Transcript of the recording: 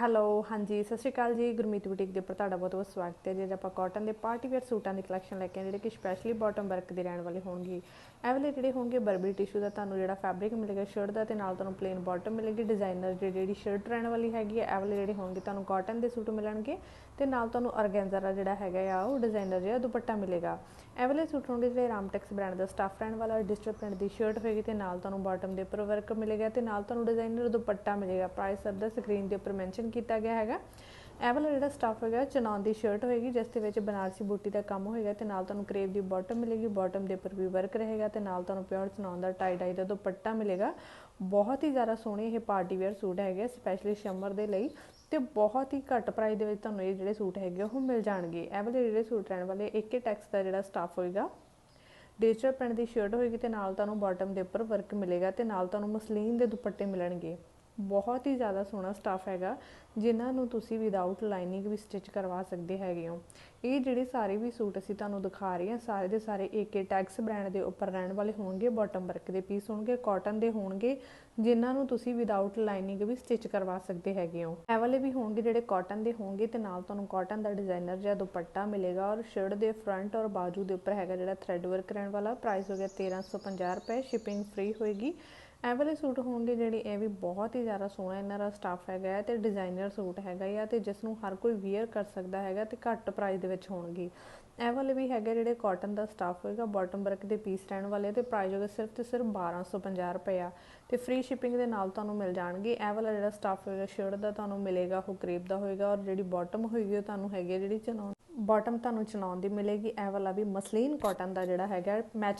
Hello ਹਾਂਜੀ, ਸਤਿ ਸ਼੍ਰੀ ਅਕਾਲ ਜੀ। ਗੁਰਮੀਤ ਬੁਟੀਕ ਦੇ ਉੱਪਰ ਤੁਹਾਡਾ ਬਹੁਤ ਬਹੁਤ ਸਵਾਗਤ ਹੈ। ਜੇ ਅੱਜ ਆਪਾਂ ਕਾਟਨ ਦੇ ਪਾਰਟੀ ਵੇਅਰ ਸੂਟਾਂ ਦੀ ਕਲੈਕਸ਼ਨ ਲੈ ਕੇ ਆਏ ਜਿਹੜੇ ਕਿ ਸਪੈਸ਼ਲੀ ਬਾਟਮ ਵਰਕ ਦੇ ਰਹਿਣ ਵਾਲੇ ਹੋਣਗੇ। ਇਹ ਵਾਲੇ ਜਿਹੜੇ ਹੋਣਗੇ ਬਰਬਰੀ ਟਿਸ਼ੂ ਦਾ ਤੁਹਾਨੂੰ ਜਿਹੜਾ ਫੈਬਰਿਕ ਮਿਲੇਗਾ ਸ਼ਰਟ ਦਾ ਤੇ ਨਾਲ ਤੁਹਾਨੂੰ ਪਲੇਨ ਬਾਟਮ ਮਿਲੇਗੀ। ਡਿਜ਼ਾਈਨਰ ਜਿਹੜੀ ਸ਼ਰਟ ਰਹਿਣ ਵਾਲੀ ਹੈਗੀ ਹੈ ਇਹ ਵਾਲੇ ਜਿਹੜੇ ਹੋਣਗੇ ਤੁਹਾਨੂੰ ਕਾਟਨ ਦੇ ਸੂਟ ਮਿਲਣਗੇ ਤੇ ਨਾਲ ਤੁਹਾਨੂੰ ਅਰਗੈਂਜ਼ਾ ਦਾ ਜਿਹੜਾ ਹੈਗਾ ਆ, ਉਹ ਡਿਜ਼ਾਈਨਰ ਜਿਹਾ ਦੁਪੱਟਾ ਮਿਲੇਗਾ। ਇਹ ਵਾਲੇ ਸੂਟ ਹੋਣਗੇ ਜਿਹੜੇ ਰਾਮਟੈਕਸ ਬ੍ਰਾਂਡ ਦਾ ਸਟਾਫ ਰਹਿਣ ਵਾਲਾ ਡਿਜੀਟਲ ਪ੍ਰਿੰਟ ਦੀ ਸ਼ਰਟ ਹੋਏਗੀ ਤੇ ਨਾਲ ਤੁਹਾਨੂੰ ਬਾਟਮ ਦੇ ਉੱਪਰ ਵਰਕ ਮਿਲੇਗਾ ਤੇ ਨਾਲ ਤੁਹਾਨੂੰ ਡਿਜ਼ਾਈਨਰ ਦੁਪੱਟਾ ਮਿਲੇਗਾ। ਪ੍ਰਾਈਸ ਸਭ ਦਾ ਸਕਰੀਨ ਦੇ ਉੱਪਰ ਮੈਂਸ਼ਨ ਕੀਤਾ ਗਿਆ ਹੈਗਾ। ਇਹ ਵਾਲਾ ਜਿਹੜਾ ਸਟਾਫ ਹੈਗਾ ਚਨਾਨ ਦੀ ਸ਼ਰਟ ਹੋਏਗੀ, ਜਿਸ ਦੇ ਵਿੱਚ ਬਨਾਰਸੀ ਬੂਟੀ ਦਾ ਕੰਮ ਹੋਏਗਾ ਤੇ ਨਾਲ ਤੁਹਾਨੂੰ ਕਰੇਵ ਦੀ ਬਾਟਮ ਮਿਲੇਗੀ ਬਾਟਮ ਦੇ ਉੱਪਰ ਵੀ ਵਰਕ ਰਹੇਗਾ ਤੇ ਨਾਲ ਤੁਹਾਨੂੰ ਪਿਓਰ ਚਨਾਨ ਦਾ ਟਾਈ ਡਾਈ ਦਾ ਦੁਪੱਟਾ ਮਿਲੇਗਾ। ਬਹੁਤ ਹੀ ਜ਼ਿਆਦਾ ਸੋਹਣੇ ਇਹ ਪਾਰਟੀ ਵੇਅਰ ਸੂਟ ਹੈਗੇ ਸਪੈਸ਼ਲੀ ਸ਼ਮਰ ਦੇ ਲਈ ਤੇ ਬਹੁਤ ਹੀ ਘੱਟ ਪ੍ਰਾਈਸ ਦੇ ਵਿੱਚ ਤੁਹਾਨੂੰ ਇਹ ਜਿਹੜੇ ਸੂਟ ਹੈਗੇ, ਉਹ ਮਿਲ ਜਾਣਗੇ। ਇਹ ਵਾਲੇ ਜਿਹੜੇ ਸੂਟ ਰਹਿਣ ਵਾਲੇ, ਇੱਕ ਹੀ ਟੈਕਸ ਦਾ ਜਿਹੜਾ ਸਟਾਫ ਹੋਏਗਾ ਡਿਜੀਟਲ ਪ੍ਰਿੰਟ ਦੀ ਸ਼ਰਟ ਹੋਏਗੀ ਤੇ ਨਾਲ ਤੁਹਾਨੂੰ ਬਾਟਮ ਦੇ ਉੱਪਰ ਵਰਕ ਮਿਲੇਗਾ ਤੇ ਨਾਲ ਤੁਹਾਨੂੰ ਮਸਲੀਨ ਦੇ ਦੁਪੱਟੇ ਮਿਲਣਗੇ। ਬਹੁਤ ਹੀ ਜ਼ਿਆਦਾ ਸੋਹਣਾ ਸਟੱਫ ਹੈਗਾ, ਜਿਨ੍ਹਾਂ ਨੂੰ ਤੁਸੀਂ ਵਿਦਆਊਟ ਲਾਈਨਿੰਗ ਵੀ ਸਟਿਚ ਕਰਵਾ ਸਕਦੇ ਹੈਗੇ ਹੋ। ਇਹ ਜਿਹੜੇ ਸਾਰੇ ਵੀ ਸੂਟ ਅਸੀਂ ਤੁਹਾਨੂੰ ਦਿਖਾ ਰਹੇ ਹਾਂ, ਸਾਰੇ ਦੇ ਸਾਰੇ ਏਕੇ ਟੈਕਸ ਬ੍ਰਾਂਡ ਦੇ ਉੱਪਰ ਰਹਿਣ ਵਾਲੇ ਹੋਣਗੇ ਬਾਟਮ ਵਰਕ ਦੇ ਪੀਸ ਹੋਣਗੇ ਕਾਟਨ ਦੇ ਹੋਣਗੇ, ਜਿਨ੍ਹਾਂ ਨੂੰ ਤੁਸੀਂ ਵਿਦਆਊਟ ਲਾਈਨਿੰਗ ਵੀ ਸਟਿਚ ਕਰਵਾ ਸਕਦੇ ਹੈਗੇ ਹੋ। ਇਹ ਵਾਲੇ ਵੀ ਹੋਣਗੇ ਜਿਹੜੇ ਕਾਟਨ ਦੇ ਹੋਣਗੇ ਤੇ ਨਾਲ ਤੁਹਾਨੂੰ ਕਾਟਨ ਦਾ ਡਿਜ਼ਾਈਨਰ ਜਾਂ ਦੁਪੱਟਾ ਮਿਲੇਗਾ ਔਰ ਸ਼ਰਟ ਦੇ ਫਰੰਟ ਔਰ ਬਾਜੂ ਦੇ ਉੱਪਰ ਹੈਗਾ ਜਿਹੜਾ ਥ੍ਰੈਡ ਵਰਕ ਰਹਿਣ ਵਾਲਾ ਪ੍ਰਾਈਸ ਹੋ ਗਿਆ 1350 ਰੁਪਏ ਸ਼ਿਪਿੰਗ ਫ੍ਰੀ ਹੋਏਗੀ। ਇਹ ਵਾਲੇ ਸੂਟ ਹੋਣਗੇ ਜਿਹੜੇ ਇਹ ਵੀ ਬਹੁਤ ਹੀ ਜ਼ਿਆਦਾ ਸੋਹਣਾ ਇਹਨਾਂ ਦਾ ਸਟਾਫ ਹੈਗਾ ਹੈ ਤੇ ਡਿਜ਼ਾਈਨਰ ਸੂਟ ਹੈਗਾ ਆ ਤੇ ਜਿਸ ਨੂੰ ਹਰ ਕੋਈ ਵੇਅਰ ਕਰ ਸਕਦਾ ਹੈਗਾ ਤੇ ਘੱਟ ਪ੍ਰਾਈਸ ਦੇ ਵਿੱਚ ਹੋਣਗੇ। ਇਹ ਵਾਲੇ ਵੀ ਹੈਗੇ ਜਿਹੜੇ ਕਾਟਨ ਦਾ ਸਟਾਫ ਹੋਏਗਾ ਬਾਟਮ ਵਰਕ ਦੇ ਪੀਸ ਰਹਿਣ ਵਾਲੇ ਤੇ ਪ੍ਰਾਈਸ ਹੋਗਾ ਸਿਰਫ ਤੇ ਸਿਰਫ 1250 ਰੁਪਏ ਆ ਤੇ ਫ੍ਰੀ ਸ਼ਿਪਿੰਗ ਦੇ ਨਾਲ ਤੁਹਾਨੂੰ ਮਿਲ ਜਾਣਗੇ। ਇਹ ਵਾਲਾ ਜਿਹੜਾ ਸਟਾਫ ਹੋਏਗਾ ਸ਼ਰਟ ਦਾ ਤੁਹਾਨੂੰ ਮਿਲੇਗਾ, ਉਹ ਕਰੀਬ ਦਾ ਹੋਏਗਾ ਔਰ ਜਿਹੜੀ ਬਾਟਮ ਹੋਏਗੀ ਉਹ ਤੁਹਾਨੂੰ ਹੈਗੀ ਜਿਹੜੀ ਚਨਾਉਣ ਬਾਟਮ ਤੁਹਾਨੂੰ ਚਨਾਉਣ ਦੀ ਮਿਲੇਗੀ। ਇਹ ਵਾਲਾ ਵੀ ਮਸਲੀਨ ਕਾਟਨ ਦਾ ਜਿਹੜਾ ਹੈਗਾ ਮੈਚਿੰਗ